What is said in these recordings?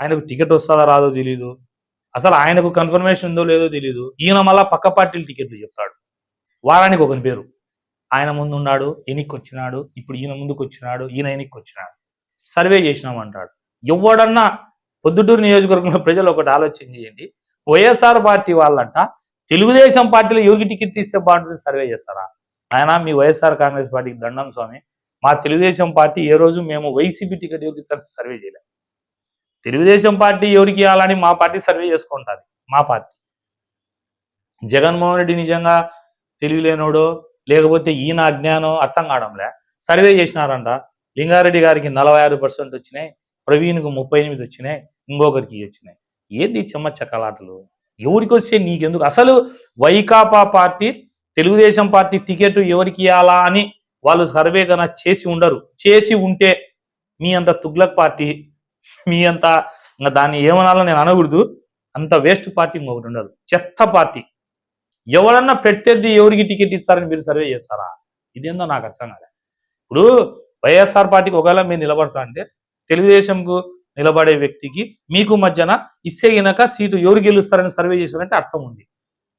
ఆయనకు టికెట్ వస్తుందా రాదో తెలియదు అసలు ఆయనకు కన్ఫర్మేషన్ ఉందో లేదో తెలియదు ఈయన మళ్ళా పక్క పార్టీలు టికెట్లు చెప్తాడు. వారానికి ఒకని పేరు. ఆయన ముందు ఉన్నాడు ఎనికి వచ్చినాడు ఇప్పుడు ఈయన ముందుకు వచ్చినాడు ఈయన ఎనికి వచ్చినాడు సర్వే చేసినామంటాడు. ఎవడన్నా పొద్దుటూరు నియోజకవర్గంలో ప్రజలు ఒకటి ఆలోచన చేయండి. వైఎస్ఆర్ పార్టీ వాళ్ళంట తెలుగుదేశం పార్టీలో యోగి టికెట్ ఇస్తే బాగుంటుంది సర్వే చేస్తారా? ఆయన మీ వైఎస్ఆర్ కాంగ్రెస్ పార్టీకి దండం స్వామి. మా తెలుగుదేశం పార్టీ ఏ రోజు మేము వైసీపీ టికెట్ ఎవరికి సర్వే చేయలేదు తెలుగుదేశం పార్టీ ఎవరికి ఇవ్వాలని మా పార్టీ సర్వే చేసుకుంటుంది. మా పార్టీ. జగన్మోహన్ రెడ్డి నిజంగా తెలివిలేనోడో లేకపోతే ఈయన అజ్ఞానం అర్థం కావడంలే. సర్వే చేసినారంట. లింగారెడ్డి గారికి నలభై ఆరు పర్సెంట్ వచ్చినాయి. ప్రవీణ్కు ముప్పై ఎనిమిది వచ్చినాయి. ఇంకొకరికి వచ్చినాయి. ఏంది చెమ్మచ్చ కలాటలు ఎవరికి వస్తే నీకెందుకు? అసలు Vaikapa party Telugu Desam party ticket ఎవరికి ఇవ్వాలా అని వాళ్ళు సర్వే కన్నా చేసి ఉండరు. చేసి ఉంటే మీ అంత తుగ్లక్ పార్టీ మీ అంత ఇంకా దాన్ని ఏమనాలో నేను అనకూడదు. అంత వేస్ట్ పార్టీ ఇంకొకటి ఉండదు. చెత్త పార్టీ ఎవరన్నా ప్రత్యర్థి ఎవరికి టికెట్ ఇస్తారని మీరు సర్వే చేస్తారా? ఇదేందో నాకు అర్థం కాలే. ఇప్పుడు వైఎస్ఆర్ పార్టీకి ఒకవేళ మీరు నిలబడతా అంటే తెలుగుదేశంకు నిలబడే వ్యక్తికి మీకు మధ్యన ఇస్తే గినక సీటు ఎవరు గెలుస్తారని సర్వే చేశారంటే అర్థం ఉంది.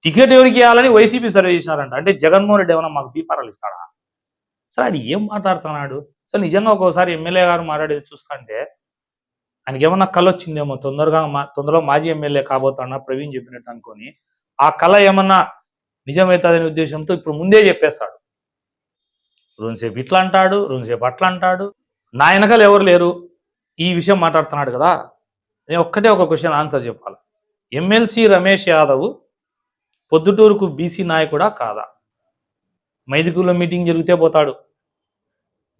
టికెట్ ఎవరికి ఇవ్వాలని వైసీపీ సర్వే చేశారంట. అంటే జగన్మోహన్ రెడ్డి ఏమైనా మాకు బీపారాలు ఇస్తాడా? సరే ఆయన ఏం మాట్లాడుతున్నాడు? అసలు నిజంగా ఒక్కోసారి ఎమ్మెల్యే గారు మాట్లాడేది చూస్తుంటే ఆయనకి ఏమన్నా కళ వచ్చిందేమో తొందరగా మా తొందరలో మాజీ ఎమ్మెల్యే కాబోతాడా ప్రవీణ్ చెప్పినట్టు అనుకొని ఆ కళ ఏమన్నా నిజమవుతుందనే ఉద్దేశంతో ఇప్పుడు ముందే చెప్పేస్తాడు. రెండుసేపు ఇట్లా అంటాడు రెండుసేపు అట్లా అంటాడు నా వెనకాల ఎవరు లేరు ఈ విషయం మాట్లాడుతున్నాడు కదా నేను ఒక్కటే ఒక క్వశ్చన్ ఆన్సర్ చెప్పాలి. ఎమ్మెల్సీ రమేష్ యాదవ్ పొద్దుటూరుకు బీసీ నాయకుడా కాదా? మైదుగులో మీటింగ్ జరిగితే పోతాడు.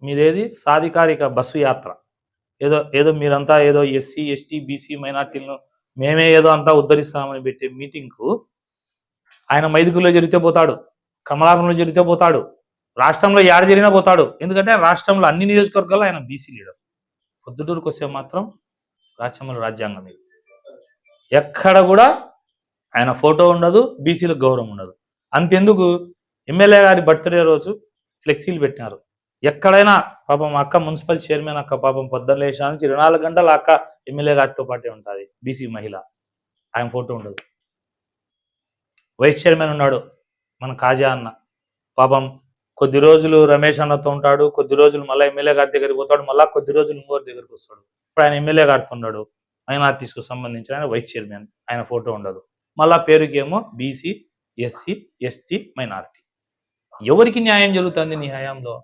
మీదేది? సాధికారిక బస్సు యాత్ర. ఏదో ఏదో మీరంతా ఏదో ఎస్సీ ఎస్టీ బీసీ మైనార్టీలను మేమే ఏదో అంతా ఉద్ధరిస్తామని పెట్టే మీటింగ్కు ఆయన మైదుకుల్లో జరిగితే పోతాడు కమలాపురంలో జరిగితే పోతాడు రాష్ట్రంలో ఏడ జరిగినా పోతాడు. ఎందుకంటే రాష్ట్రంలో అన్ని నియోజకవర్గాల్లో ఆయన బీసీ లీడర్. పొద్దుటూరుకు వస్తే మాత్రం రాజ్యాంగంలో రాజ్యాంగం ఇది. ఎక్కడ కూడా ఆయన ఫోటో ఉండదు బీసీలకు గౌరవం ఉండదు. అంతెందుకు? ఎమ్మెల్యే గారి బర్త్డే రోజు ఫ్లెక్సీలు పెట్టినారు. ఎక్కడైనా పాపం అక్క మున్సిపల్ చైర్మన్ అక్క పాపం పొద్దున్న లేచిన నుంచి ఇరవై నాలుగు గంటల అక్క ఎమ్మెల్యే గారితో పాటే ఉంటుంది బీసీ మహిళ. ఆయన ఫోటో ఉండదు. వైస్ చైర్మన్ ఉన్నాడు మన కాజా అన్న. పాపం కొద్ది రోజులు రమేష్ అన్నతో ఉంటాడు కొద్ది రోజులు మళ్ళీ ఎమ్మెల్యే గారి దగ్గరికి పోతాడు మళ్ళీ కొద్ది రోజులు ఇంకోరి దగ్గరికి వస్తాడు. ఇప్పుడు ఆయన ఎమ్మెల్యే గారితో ఉన్నాడు మైనార్టీస్కు సంబంధించిన ఆయన వైస్ చైర్మన్ ఆయన ఫోటో ఉండదు. మళ్ళా పేరుకేమో బీసీ ఎస్సీ ఎస్టీ మైనార్టీ. ఎవరికి న్యాయం జరుగుతుంది నీ హయాంలో?